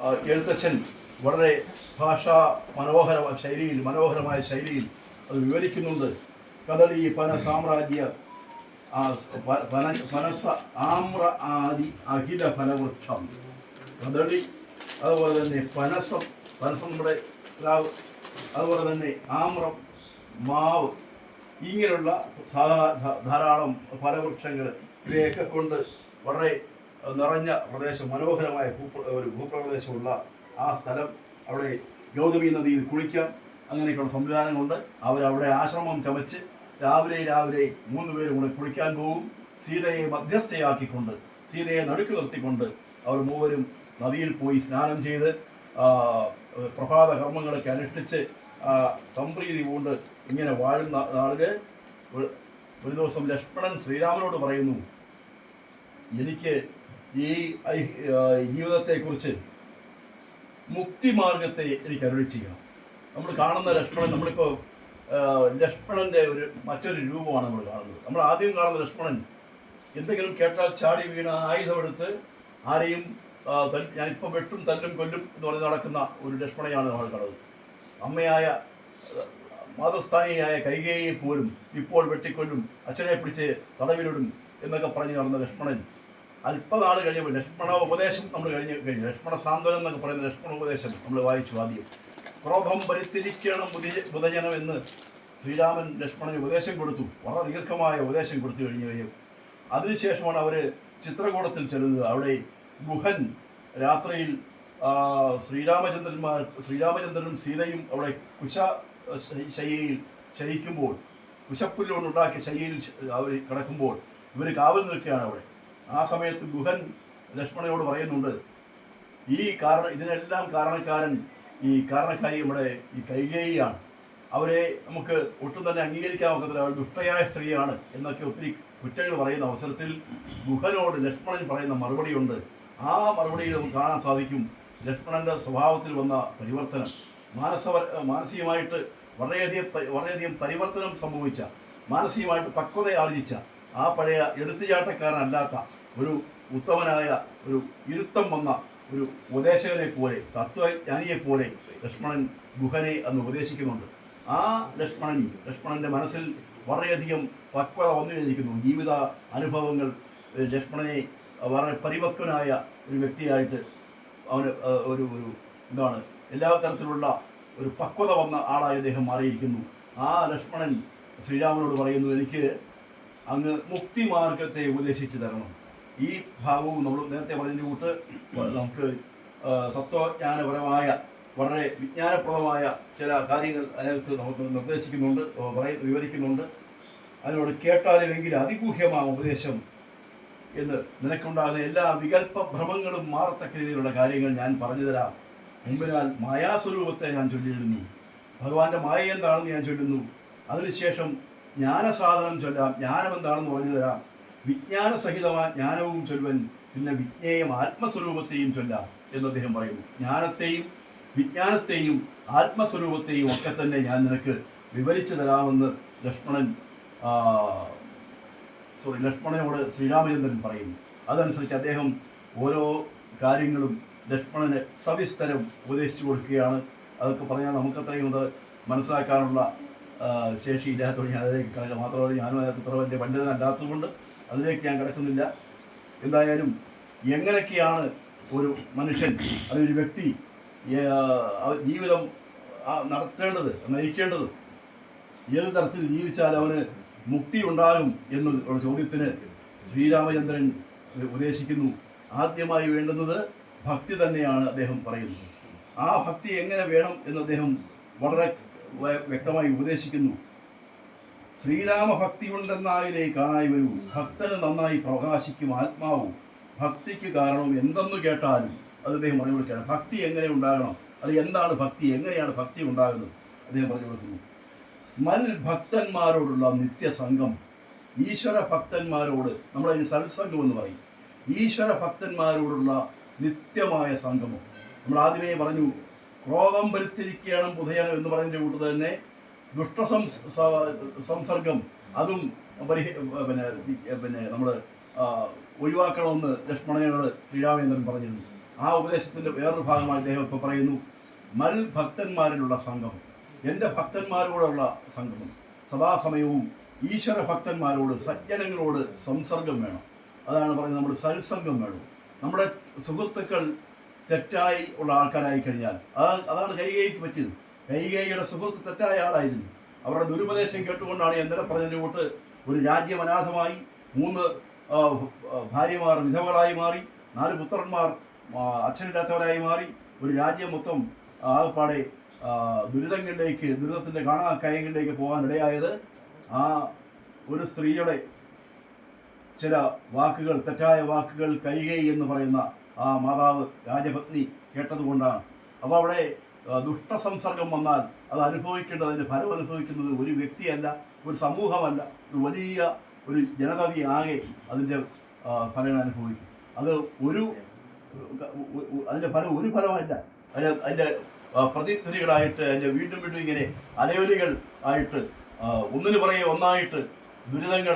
എഴുത്തച്ഛൻ വളരെ ഭാഷാ മനോഹര ശൈലിയിൽ മനോഹരമായ ശൈലിയിൽ അത് വിവരിക്കുന്നുണ്ട്. കദളി പന സാമ്രാജ്യ പനസ ആമ്ര ആദി അഖില ഫലവൃക്ഷം. കദളി അതുപോലെ തന്നെ പനസം പനസം നമ്മുടെ പ്ലാവ് അതുപോലെ തന്നെ ആമ്രം മാവ് ഇങ്ങനെയുള്ള ധാരാളം ഫലവൃക്ഷങ്ങൾ ഇവയൊക്കെ കൊണ്ട് വളരെ നിറഞ്ഞ പ്രദേശം മനോഹരമായ ഒരു ഭൂപ്രദേശമുള്ള ആ സ്ഥലം. അവിടെ ഗൗതമി നദിയിൽ കുളിക്കാം. അങ്ങനെയൊക്കെയുള്ള സംവിധാനങ്ങളുണ്ട്. അവരവിടെ ആശ്രമം ചമച്ച് രാവിലെ രാവിലെ മൂന്ന് പേരും കൂടെ കുളിക്കാൻ പോകും. സീതയെ മധ്യസ്ഥയാക്കിക്കൊണ്ട് സീതയെ നടുക്ക് നിർത്തിക്കൊണ്ട് അവർ മൂവരും നദിയിൽ പോയി സ്നാനം ചെയ്ത് പ്രഭാത കർമ്മങ്ങളൊക്കെ അനുഷ്ഠിച്ച് സംപ്രീതി കൊണ്ട് ഇങ്ങനെ വാഴുന്ന ആളുകൾ. ഒരു ദിവസം ലക്ഷ്മണൻ ശ്രീരാമനോട് പറയുന്നു എനിക്ക് ഈ ജീവിതത്തെക്കുറിച്ച് മുക്തിമാർഗത്തെ എനിക്ക് അരുളി ചെയ്യണം. നമ്മൾ കാണുന്ന ലക്ഷ്മണൻ നമ്മളിപ്പോൾ ലക്ഷ്മണന്റെ ഒരു മറ്റൊരു രൂപമാണ് നമ്മൾ കാണുന്നത്. നമ്മൾ ആദ്യം കാണുന്ന ലക്ഷ്മണൻ എന്തെങ്കിലും കേട്ടാൽ ചാടി വീണ ആയുധമെടുത്ത് ആരെയും ഞാനിപ്പോൾ വെട്ടും തല്ലും കൊല്ലും എന്ന് പറഞ്ഞ് നടക്കുന്ന ഒരു ലക്ഷ്മണയാണ് നമ്മൾ കാണുന്നത്. അമ്മയായ മാതൃസ്ഥാനിയായ കൈകേയെ പോലും ഇപ്പോൾ വെട്ടിക്കൊല്ലും അച്ഛനെ പിടിച്ച് തടവിലിടും എന്നൊക്കെ പറഞ്ഞ് നടന്ന ലക്ഷ്മണൻ അല്പനാൾ കഴിഞ്ഞപ്പോൾ ലക്ഷ്മണ ഉപദേശം നമ്മൾ കഴിഞ്ഞ് കഴിഞ്ഞു ലക്ഷ്മണ സാന്ത്വനം എന്നൊക്കെ പറയുന്ന ലക്ഷ്മണ ഉപദേശം നമ്മൾ വായിച്ചു ആദ്യം. ക്രോധം പരിത്തിരിക്കണം ബുധി- ബുധജനം എന്ന് ശ്രീരാമൻ ലക്ഷ്മണന് ഉപദേശം കൊടുത്തു. വളരെ ദീർഘമായ ഉപദേശം കൊടുത്തു കഴിഞ്ഞു കഴിഞ്ഞു. അതിനുശേഷമാണ് അവർ ചിത്രകൂടത്തിൽ ചെല്ലുന്നത്. അവിടെ ഗുഹൻ രാത്രിയിൽ ശ്രീരാമചന്ദ്രന്മാർ ശ്രീരാമചന്ദ്രനും സീതയും അവിടെ കുശ ശയ്യയിൽ ശയിക്കുമ്പോൾ കുശപ്പുല്ലുകൊണ്ടുണ്ടാക്കിയ ശയ്യയിൽ അവർ കിടക്കുമ്പോൾ ഇവർ കാവൽ നിൽക്കുകയാണ് അവിടെ. ആ സമയത്ത് ഗുഹൻ ലക്ഷ്മണനോട് പറയുന്നുണ്ട് ഈ കാരണം ഇതിനെല്ലാം കാരണക്കാരൻ ഈ കാരണക്കാരി നമ്മുടെ ഈ കൈകേയിയാണ്. അവരെ നമുക്ക് ഒട്ടും തന്നെ അംഗീകരിക്കാൻ ഒക്കത്തില്ല. അവർ ദുഷ്ടയായ സ്ത്രീയാണ് എന്നൊക്കെ ഒത്തിരി കുറ്റങ്ങൾ പറയുന്ന അവസരത്തിൽ ഗുഹനോട് ലക്ഷ്മണൻ പറയുന്ന മറുപടിയുണ്ട്. ആ മറുപടിയിൽ നമുക്ക് കാണാൻ സാധിക്കും ലക്ഷ്മണന്റെ സ്വഭാവത്തിൽ വന്ന പരിവർത്തനം. മാനസ മാനസികമായിട്ട് വളരെയധികം വളരെയധികം പരിവർത്തനം സംഭവിച്ച മാനസികമായിട്ട് പക്വത ആർജിച്ച ആ പഴയ എടുത്തുചാട്ടക്കാരനല്ലാത്ത ഒരു ഉത്തമനായ ഒരു ഇരുത്തം വന്ന ഒരു ഉപദേശകനെ പോലെ തത്വജ്ഞാനിയെ പോലെ ലക്ഷ്മണൻ ഗുഹനെ അന്ന് ഉപദേശിക്കുന്നുണ്ട്. ആ ലക്ഷ്മണൻ ലക്ഷ്മണന്റെ മനസ്സിൽ വളരെയധികം പക്വത വന്നു കഴിഞ്ഞിരിക്കുന്നു. ജീവിത അനുഭവങ്ങൾ ലക്ഷ്മണനെ വളരെ പരിപക്വനായ ഒരു വ്യക്തിയായിട്ട് അവന് ഒരു ഒരു എന്താണ് എല്ലാ തരത്തിലുള്ള ഒരു പക്വത വന്ന ആളായി അദ്ദേഹം മാറിയിരിക്കുന്നു. ആ ലക്ഷ്മണൻ ശ്രീരാമനോട് പറയുന്നു എനിക്ക് അങ്ങ് മുക്തി മാർഗത്തെ ഉപദേശിച്ചു തരണം. ഈ ഭാഗവും നമ്മൾ നേരത്തെ പറഞ്ഞതിന്റെ കൂട്ട് നമുക്ക് തത്വജ്ഞാനപരമായ വളരെ വിജ്ഞാനപ്രദമായ ചില കാര്യങ്ങൾ അതിനകത്ത് നമുക്ക് നിർദ്ദേശിക്കുന്നുണ്ട് പറയ വിവരിക്കുന്നുണ്ട്. അതിനോട് കേട്ടാലുമെങ്കിൽ അതിഗൂഹ്യമായ ഉപദേശം എന്ന് നിനക്കുണ്ടാകുന്ന എല്ലാ വികല്പ ഭ്രമങ്ങളും മാറത്തക്ക രീതിയിലുള്ള കാര്യങ്ങൾ ഞാൻ പറഞ്ഞു തരാം. മുമ്പിനാൽ മായാസ്വരൂപത്തെ ഞാൻ ചൊല്ലിയിടുന്നു. ഭഗവാന്റെ മായ എന്താണെന്ന് ഞാൻ ചൊല്ലുന്നു. അതിനുശേഷം ജ്ഞാനസാധനം ചൊല്ലാം ജ്ഞാനം എന്താണെന്ന് പറഞ്ഞു തരാം. വിജ്ഞാനസഹിതമായ ജ്ഞാനവും ചൊല്ലുവൻ പിന്നെ വിജ്ഞേയം ആത്മസ്വരൂപത്തെയും ചൊല്ലാം എന്ന് അദ്ദേഹം പറയുന്നു. ജ്ഞാനത്തെയും വിജ്ഞാനത്തെയും ആത്മസ്വരൂപത്തെയും ഒക്കെ തന്നെ ഞാൻ നിനക്ക് വിവരിച്ചു തരാമെന്ന് ലക്ഷ്മണൻ സോറി ലക്ഷ്മണനോട് ശ്രീരാമചന്ദ്രൻ പറയുന്നു. അതനുസരിച്ച് അദ്ദേഹം ഓരോ കാര്യങ്ങളും ലക്ഷ്മണന് സവിസ്തരം ഉപദേശിച്ചു കൊടുക്കുകയാണ്. അതൊക്കെ പറഞ്ഞാൽ നമുക്കത്രയും അത് മനസ്സിലാക്കാനുള്ള ശേഷി ഇല്ലാത്തതുകൊണ്ട് ഞാൻ അതിലേക്ക് കിടക്കുക മാത്രമല്ല ഞാനും അതിനകത്ത് ഇത്ര വലിയ പണ്ഡിതനല്ലാത്തതുകൊണ്ട് അതിലേക്ക് ഞാൻ കിടക്കുന്നില്ല. എന്തായാലും എങ്ങനെയൊക്കെയാണ് ഒരു മനുഷ്യൻ അതൊരു വ്യക്തി ജീവിതം നടത്തേണ്ടത് നയിക്കേണ്ടത്? ഏത് തരത്തിൽ ജീവിച്ചാൽ അവന് മുക്തി ഉണ്ടാകും എന്നുള്ള ചോദ്യത്തിന് ശ്രീരാമചന്ദ്രൻ ഉപദേശിക്കുന്നു ആദ്യമായി വേണ്ടുന്നത് ഭക്തി തന്നെയാണ് അദ്ദേഹം പറയുന്നത്. ആ ഭക്തി എങ്ങനെ വേണം എന്ന് അദ്ദേഹം വളരെ വ്യക്തമായി ഉപദേശിക്കുന്നു. ശ്രീരാമ ഭക്തി കൊണ്ടെന്നായിലേ കാണായി വരൂ. ഭക്തന് നന്നായി പ്രകാശിക്കും ആത്മാവും. ഭക്തിക്ക് കാരണം എന്തെന്ന് കേട്ടാലും അത് അദ്ദേഹം പറഞ്ഞു കൊടുക്കുകയാണ്. ഭക്തി എങ്ങനെ ഉണ്ടാകണം? അത് എന്താണ് ഭക്തി? എങ്ങനെയാണ് ഭക്തി ഉണ്ടാകുന്നത്? അദ്ദേഹം പറഞ്ഞു കൊടുക്കുന്നു. മൽ ഭക്തന്മാരോടുള്ള നിത്യസംഘം ഈശ്വര ഭക്തന്മാരോട് നമ്മളതിന് സത്സംഗം എന്ന് പറയും. ഈശ്വര ഭക്തന്മാരോടുള്ള നിത്യമായ സംഗമം. നമ്മൾ ആദ്യമേ പറഞ്ഞു ക്രോധം വരുത്തിരിക്കണം ബുധയനം എന്ന് പറഞ്ഞതിന്റെ കൂട്ടത്തിൽ തന്നെ ദുഷ്ടസം സംസർഗം. അതും പരിഹ പിന്നെ പിന്നെ നമ്മൾ ഒഴിവാക്കണമെന്ന് ലക്ഷ്മണനോട് ശ്രീരാമചന്ദ്രൻ പറഞ്ഞിരുന്നു. ആ ഉപദേശത്തിന്റെ വേറൊരു ഭാഗമായി അദ്ദേഹം ഇപ്പോൾ പറയുന്നു മൽ ഭക്തന്മാരിലുള്ള സംഗമം. എന്റെ ഭക്തന്മാരോടുള്ള സംഗമം. സദാസമയവും ഈശ്വര ഭക്തന്മാരോട് സജ്ജനങ്ങളോട് സംസർഗം വേണം. അതാണ് പറയുന്നത് നമ്മുടെ സത്സംഗം വേണം. നമ്മുടെ സുഹൃത്തുക്കൾ തെറ്റായി ഉള്ള ആൾക്കാരായി കഴിഞ്ഞാൽ അതാണ് അതാണ് കൈകൈക്ക് പറ്റിയത്. കൈകൈയുടെ സുഹൃത്ത് തെറ്റായ ആളായിരുന്നു. അവരുടെ ദുരുപദേശം കേട്ടുകൊണ്ടാണ് പറഞ്ഞതിന്റെ കൂട്ട് ഒരു രാജ്യം അനാഥമായി മൂന്ന് ഭാര്യമാർ വിധവകളായി മാറി നാല് പുത്രന്മാർ അച്ഛനില്ലാത്തവരായി മാറി ഒരു രാജ്യം മൊത്തം ആകപ്പാടെ ദുരിതങ്ങളിലേക്ക് ദുരിതത്തിന്റെ കാണാക്കയങ്ങളിലേക്ക് പോകാൻ ഇടയായത് ആ ഒരു സ്ത്രീയുടെ ചില വാക്കുകൾ തെറ്റായ വാക്കുകൾ കൈകൈ എന്ന് പറയുന്ന ആ മാതാവ് രാജപത്നി കേട്ടതുകൊണ്ടാണ്. അപ്പോൾ അവിടെ ദുഷ്ടസംസർഗം വന്നാൽ അത് അനുഭവിക്കേണ്ടത് അതിന്റെ ഫലം അനുഭവിക്കുന്നത് ഒരു വ്യക്തിയല്ല ഒരു സമൂഹമല്ല ഒരു വലിയ ഒരു ജനതവി ആകെ അതിന്റെ ഫലങ്ങൾ ഫലം അനുഭവിക്കും. അത് ഒരു അതിന്റെ ഫലം ഒരു ഫലമല്ല. അതിന്റെ അതിന്റെ പ്രതിധ്വനികളായിട്ട് അതിന്റെ വീണ്ടും വീണ്ടും ഇങ്ങനെ അലയൊലികൾ ആയിട്ട് ഒന്നിനു പുറകെ ഒന്നായിട്ട് ദുരിതങ്ങൾ